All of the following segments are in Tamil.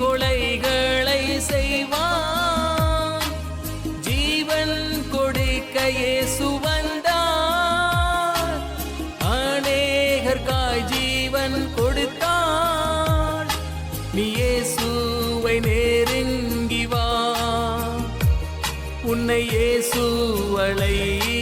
கொலைகளை செய்வான். ஜீவன் கொடுக்கையே சுவந்தார் அநேகர்காய் ஜீவன் கொடுத்தார். நீ இயேசுவை நெருங்கி வா. உன்னை இயேசு அழையி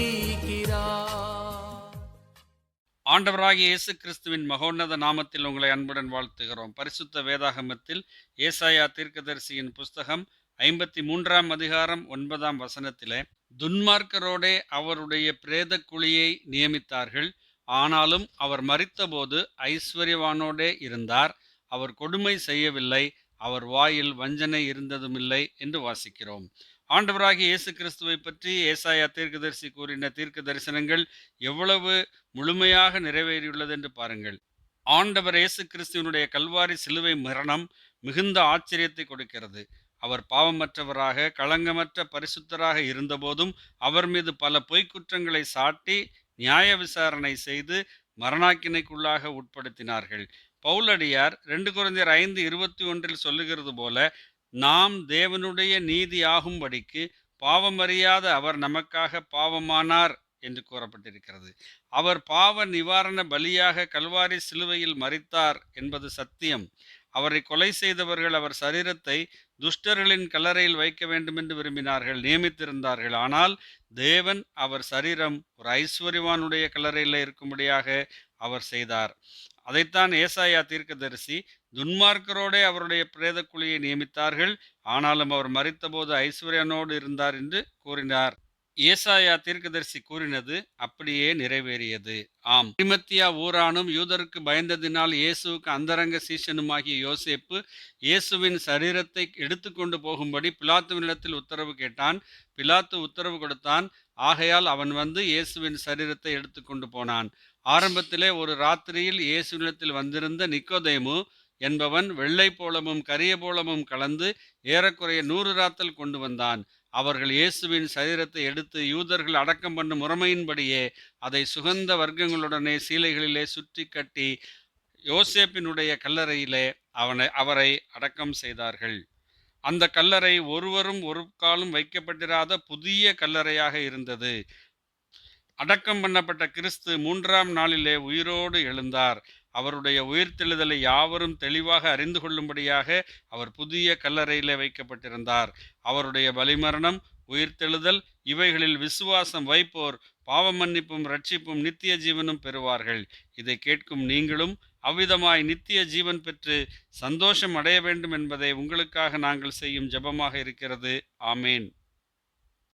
ஆண்டவராகிய இயேசு கிறிஸ்துவின் மகோன்னத நாமத்தில் உங்களை அன்புடன் வாழ்த்துகிறோம். பரிசுத்த வேதாகமத்தில் ஏசாயா தீர்க்கதரிசியின் புஸ்தகம் ஐம்பத்தி மூன்றாம் அதிகாரம் ஒன்பதாம் வசனத்திலே துன்மார்க்கரோடே அவருடைய பிரேத குழியை நியமித்தார்கள். ஆனாலும் அவர் மறித்தபோது ஐஸ்வர்யவானோடே இருந்தார். அவர் கொடுமை செய்யவில்லை. அவர் வாயில் வஞ்சனை இருந்ததுமில்லை என்று வாசிக்கிறோம். ஆண்டவராகிய இயேசு கிறிஸ்துவை பற்றி ஏசாயா தீர்க்கதரிசி கூறின தீர்க்க தரிசனங்கள் எவ்வளவு முழுமையாக நிறைவேறியுள்ளது என்று பாருங்கள். ஆண்டவர் இயேசு கிறிஸ்துவனுடைய கல்வாரி சிலுவை மரணம் மிகுந்த ஆச்சரியத்தை கொடுக்கிறது. அவர் பாவமற்றவராக களங்கமற்ற பரிசுத்தராக இருந்தபோதும் அவர் மீது பல பொய்க்குற்றங்களை சாட்டி நியாய விசாரணை செய்து மரணாக்கினைக்குள்ளாக உட்படுத்தினார்கள். பவுலடியார் ரெண்டு குழந்தையர் ஐந்து இருபத்தி ஒன்றில் சொல்லுகிறது போல நாம் தேவனுடைய நீதி ஆகும்படிக்கு பாவமறியாத அவர் நமக்காக பாவமானார் என்று கூறப்பட்டிருக்கிறது. அவர் பாவ நிவாரண பலியாக கல்வாரி சிலுவையில் மறித்தார் என்பது சத்தியம். அவரை கொலை செய்தவர்கள் அவர் சரீரத்தை துஷ்டர்களின் கல்லறையில் வைக்க வேண்டும் என்று விரும்பினார்கள் நியமித்திருந்தார்கள். ஆனால் தேவன் அவர் சரீரம் ஒரு ஐஸ்வர்யவானுடைய கல்லறையில் இருக்கும்படியாக அவர் செய்தார். அதைத்தான் ஏசாயா தீர்க்கதரிசி துன்மார்க்கரோடே அவருடைய பிரேத குழியை நியமித்தார்கள். ஆனாலும் அவர் மறித்தபோது ஐஸ்வர்யனோடு இருந்தார் என்று கூறினார். ஏசாயா தீர்க்கதரிசி கூறினது அப்படியே நிறைவேறியது. ஆம். அரிமத்தியா ஊரானும் யூதருக்கு பயந்ததினால் இயேசுவுக்கு அந்தரங்க சீசனுமாகிய யோசேப்பு இயேசுவின் சரீரத்தை எடுத்துக்கொண்டு போகும்படி பிலாத்துவினிடத்தில் உத்தரவு கேட்டான். பிலாத்து உத்தரவு கொடுத்தான். ஆகையால் அவன் வந்து இயேசுவின் சரீரத்தை எடுத்துக்கொண்டு போனான். ஆரம்பத்திலே ஒரு ராத்திரியில் இயேசுவினிடத்தில் வந்திருந்த நிக்கோதேமு என்பவன் வெள்ளை போலமும் கரிய போலமும் கலந்து ஏறக்குறைய நூறு ராத்தல் கொண்டு வந்தான். அவர்கள் இயேசுவின் சரீரத்தை எடுத்து யூதர்கள் அடக்கம் பண்ணும் முறைமையின்படியே அதை சுகந்த வர்க்கங்களுடனே சீலைகளிலே சுற்றி கட்டி யோசேப்பினுடைய கல்லறையிலே அவனை அவரை அடக்கம் செய்தார்கள். அந்த கல்லறை ஒருவரும் ஒரு காலும் வைக்கப்பட்டிராத புதிய கல்லறையாக இருந்தது. அடக்கம் பண்ணப்பட்ட கிறிஸ்து மூன்றாம் நாளிலே உயிரோடு எழுந்தார். அவருடைய உயிர்த்தெழுதலை யாவரும் தெளிவாக அறிந்து கொள்ளும்படியாக அவர் புதிய கல்லறையிலே வைக்கப்பட்டிருந்தார். அவருடைய பலிமரணம் உயிர்த்தெழுதல் இவைகளில் விசுவாசம் வைப்போர் பாவ மன்னிப்பும் ரட்சிப்பும் நித்திய ஜீவனும் பெறுவார்கள். இதை கேட்கும் நீங்களும் அவ்விதமாய் நித்திய ஜீவன் பெற்று சந்தோஷம் அடைய வேண்டும் என்பதை உங்களுக்காக நாங்கள் செய்யும் ஜெபமாக இருக்கிறது. ஆமேன்.